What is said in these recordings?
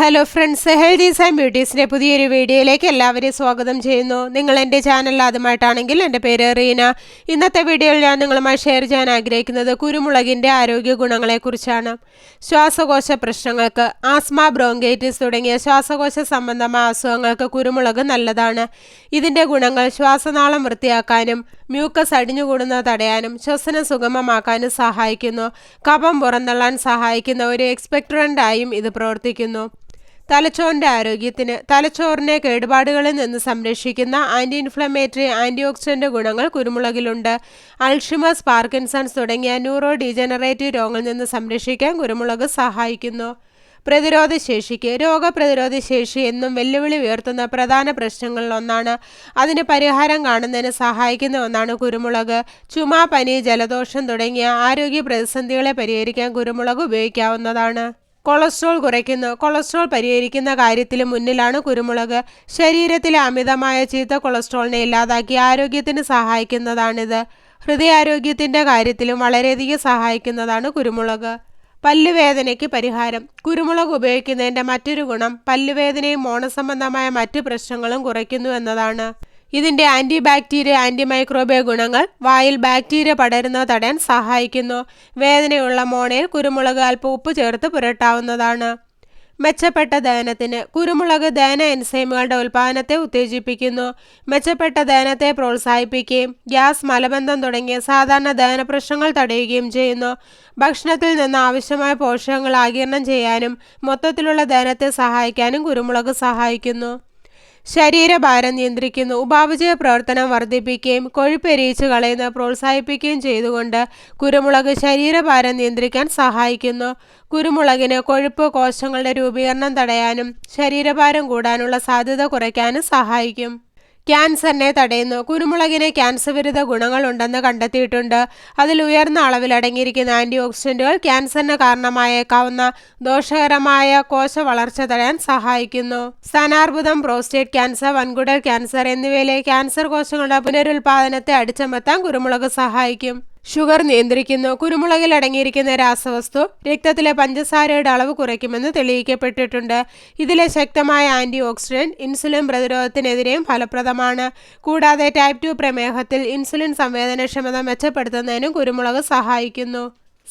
Hello friends healthies and ബ്യൂട്ടീസിന്റെ പുതിയൊരു വീഡിയോയിലേക്ക് എല്ലാവരെയും സ്വാഗതം ചെയ്യുന്നു. നിങ്ങൾ എന്റെ ചാനൽ ആദ്യമായിട്ടാണെങ്കിൽ എന്റെ പേര് റീന. ഇന്നത്തെ വീഡിയോയിൽ ഞാൻ നിങ്ങളുമായി ഷെയർ ചെയ്യാൻ ആഗ്രഹിക്കുന്നത് കുരുമുളകിന്റെ ആരോഗ്യ ഗുണങ്ങളെക്കുറിച്ചാണ്. ശ്വാസകോശ പ്രശ്നങ്ങൾക്ക് ആസ്മ ബ്രോങ്കൈറ്റിസ് തുടങ്ങിയ ശ്വാസകോശ സംബന്ധമായ അസുഖങ്ങൾക്ക് കുരുമുളക് നല്ലതാണ്. ഇതിന്റെ ഗുണങ്ങൾ ശ്വാസനാളം വൃത്തിയാക്കാനും മ്യൂക്കസ് അടിഞ്ഞുകൂടുന്നത് തടയാനും ശ്വസനം സുഗമമാക്കാനും സഹായിക്കുന്നു. കഫം പുറന്തള്ളാൻ സഹായിക്കുന്ന ഒരു എക്സ്പെക്ടറന്റായും ഇത് പ്രവർത്തിക്കുന്നു. തലച്ചോറിന്റെ ആരോഗ്യത്തിന് തലച്ചോറിനെ കേടുപാടുകളിൽ നിന്ന് സംരക്ഷിക്കുന്ന ആന്റി ഇൻഫ്ലമേറ്ററി ആന്റി ഓക്സിഡന്റ് ഗുണങ്ങൾ കുരുമുളകിലുണ്ട്. അൾഷിമസ് പാർക്കിൻസൺസ് തുടങ്ങിയ ന്യൂറോ ഡീജനറേറ്റീവ് രോഗങ്ങളിൽ നിന്ന് സംരക്ഷിക്കാൻ കുരുമുളക് സഹായിക്കുന്നു. പ്രതിരോധ ശേഷിക്ക് രോഗപ്രതിരോധ ശേഷി എന്നും വെല്ലുവിളി ഉയർത്തുന്ന പ്രധാന പ്രശ്നങ്ങളിൽ ഒന്നാണ്. അതിന് പരിഹാരം കാണുന്നതിന് സഹായിക്കുന്ന ഒന്നാണ് കുരുമുളക്. ചുമ പനി ജലദോഷം തുടങ്ങിയ ആരോഗ്യ പ്രതിസന്ധികളെ പരിഹരിക്കാൻ കുരുമുളക് ഉപയോഗിക്കാവുന്നതാണ്. കൊളസ്ട്രോൾ കുറയ്ക്കുന്നു കൊളസ്ട്രോൾ പരിഹരിക്കുന്ന കാര്യത്തിൽ മുന്നിലാണ് കുരുമുളക്. ശരീരത്തിലെ അമിതമായ ചീത്ത കൊളസ്ട്രോളിനെ ഇല്ലാതാക്കി ആരോഗ്യത്തിന് സഹായിക്കുന്നതാണിത്. ഹൃദയാരോഗ്യത്തിന്റെ കാര്യത്തിലും വളരെയധികം സഹായിക്കുന്നതാണ് കുരുമുളക്. പല്ലുവേദനയ്ക്ക് പരിഹാരം. കുരുമുളക് ഉപയോഗിക്കുന്നതിന്റെ മറ്റൊരു ഗുണം പല്ലുവേദനയും മോണസംബന്ധമായ മറ്റു പ്രശ്നങ്ങളും കുറയ്ക്കുന്നു എന്നതാണ്. ഇതിന്റെ ആന്റി ബാക്ടീരിയ ആന്റി മൈക്രോബിയ ഗുണങ്ങൾ വായിൽ ബാക്ടീരിയ പടരുന്നത് തടയാൻ സഹായിക്കുന്നു. വേദനയുള്ള മോണയിൽ കുരുമുളക് അല്പം ഉപ്പ് ചേർത്ത് പുരട്ടാവുന്നതാണ്. മെച്ചപ്പെട്ട ദഹനത്തിന് കുരുമുളക് ദഹന എൻസൈമുകളുടെ ഉൽപ്പാദനത്തെ ഉത്തേജിപ്പിക്കുന്നു. മെച്ചപ്പെട്ട ദഹനത്തെ പ്രോത്സാഹിപ്പിക്കുകയും ഗ്യാസ് മലബന്ധം തുടങ്ങിയ സാധാരണ ദഹന പ്രശ്നങ്ങൾ തടയുകയും ചെയ്യുന്നു. ഭക്ഷണത്തിൽ നിന്ന് ആവശ്യമായ പോഷകങ്ങൾ ആകിരണം ചെയ്യാനും മൊത്തത്തിലുള്ള ദഹനത്തെ സഹായിക്കാനും കുരുമുളക് സഹായിക്കുന്നു. ശരീരഭാരം നിയന്ത്രിക്കുന്നു. ഉപാപചയ പ്രവർത്തനം വർദ്ധിപ്പിക്കുകയും കൊഴുപ്പെരിയിച്ച് കളയുന്ന പ്രോത്സാഹിപ്പിക്കുകയും ചെയ്തുകൊണ്ട് കുരുമുളക് ശരീരഭാരം നിയന്ത്രിക്കാൻ സഹായിക്കുന്നു. കുരുമുളകിന് കൊഴുപ്പ് കോശങ്ങളുടെ രൂപീകരണം തടയാനും ശരീരഭാരം കൂടാനുള്ള സാധ്യത കുറയ്ക്കാനും സഹായിക്കും. ക്യാൻസറിനെ തടയുന്നു. കുരുമുളകിന് ക്യാൻസർ വിരുദ്ധ ഗുണങ്ങളുണ്ടെന്ന് കണ്ടെത്തിയിട്ടുണ്ട്. അതിൽ ഉയർന്ന അളവിൽ അടങ്ങിയിരിക്കുന്ന ആന്റി ഓക്സിഡന്റുകൾ ക്യാൻസറിന് കാരണമായേക്കാവുന്ന ദോഷകരമായ കോശ വളർച്ച തടയാൻ സഹായിക്കുന്നു. സ്ഥാനാർബുദം പ്രോസ്റ്റേറ്റ് ക്യാൻസർ വൻകുടൽ ക്യാൻസർ എന്നിവയിലെ ക്യാൻസർ കോശങ്ങളുടെ പുനരുൽപാദനത്തെ അടിച്ചമർത്താൻ കുരുമുളക് സഹായിക്കും. ഷുഗർ നിയന്ത്രിക്കുന്നു. കുരുമുളകിൽ അടങ്ങിയിരിക്കുന്ന രാസവസ്തു രക്തത്തിലെ പഞ്ചസാരയുടെ അളവ് കുറയ്ക്കുമെന്ന് തെളിയിക്കപ്പെട്ടിട്ടുണ്ട്. ഇതിലെ ശക്തമായ ആന്റി ഓക്സിഡന്റ് ഇൻസുലിൻ പ്രതിരോധത്തിനെതിരെയും ഫലപ്രദമാണ്. കൂടാതെ ടൈപ്പ് ടു പ്രമേഹത്തിൽ ഇൻസുലിൻ സംവേദനക്ഷമത മെച്ചപ്പെടുത്തുന്നതിനും കുരുമുളക് സഹായിക്കുന്നു.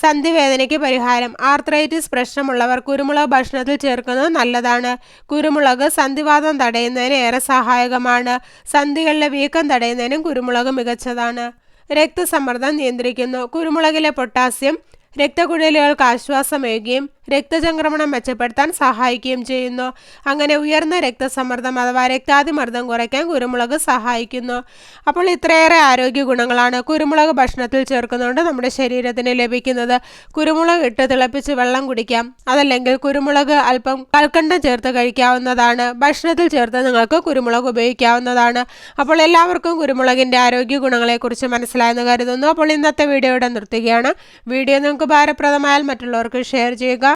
സന്ധിവേദനയ്ക്ക് പരിഹാരം ആർത്രൈറ്റിസ് പ്രശ്നമുള്ളവർ കുരുമുളക് ഭക്ഷണത്തിൽ ചേർക്കുന്നത് നല്ലതാണ്. കുരുമുളക് സന്ധിവാദം തടയുന്നതിന് ഏറെ സഹായകമാണ്. സന്ധികളിലെ വീക്കം തടയുന്നതിനും കുരുമുളക് മികച്ചതാണ്. രക്തസമ്മർദ്ദം നിയന്ത്രിക്കുന്നു. കുരുമുളകിലെ പൊട്ടാസ്യം രക്തക്കുഴലുകൾക്ക് ആശ്വാസമേകുകയും രക്തചംക്രമണം മെച്ചപ്പെടുത്താൻ സഹായിക്കുകയും ചെയ്യുന്നു. അങ്ങനെ ഉയർന്ന രക്തസമ്മർദ്ദം അഥവാ രക്താതിമർദ്ദം കുറയ്ക്കാൻ കുരുമുളക് സഹായിക്കുന്നു. അപ്പോൾ ഇത്രയേറെ ആരോഗ്യ ഗുണങ്ങളാണ് കുരുമുളക് ഭക്ഷണത്തിൽ ചേർക്കുന്നതുകൊണ്ട് നമ്മുടെ ശരീരത്തിന് ലഭിക്കുന്നത്. കുരുമുളക് ഇട്ട് തിളപ്പിച്ച് വെള്ളം കുടിക്കാം. അതല്ലെങ്കിൽ കുരുമുളക് അല്പം കൽക്കണ്ടം ചേർത്ത് കഴിക്കാവുന്നതാണ്. ഭക്ഷണത്തിൽ ചേർത്ത് നിങ്ങൾക്ക് കുരുമുളക് ഉപയോഗിക്കാവുന്നതാണ്. അപ്പോൾ എല്ലാവർക്കും കുരുമുളകിന്റെ ആരോഗ്യ ഗുണങ്ങളെക്കുറിച്ച് മനസ്സിലായെന്ന് കരുതുന്നു. അപ്പോൾ ഇന്നത്തെ വീഡിയോ ഇവിടെ നിർത്തുകയാണ്. വീഡിയോ നിങ്ങൾക്ക് ഭാരപ്രദമായാൽ മറ്റുള്ളവർക്ക് ഷെയർ ചെയ്യുക.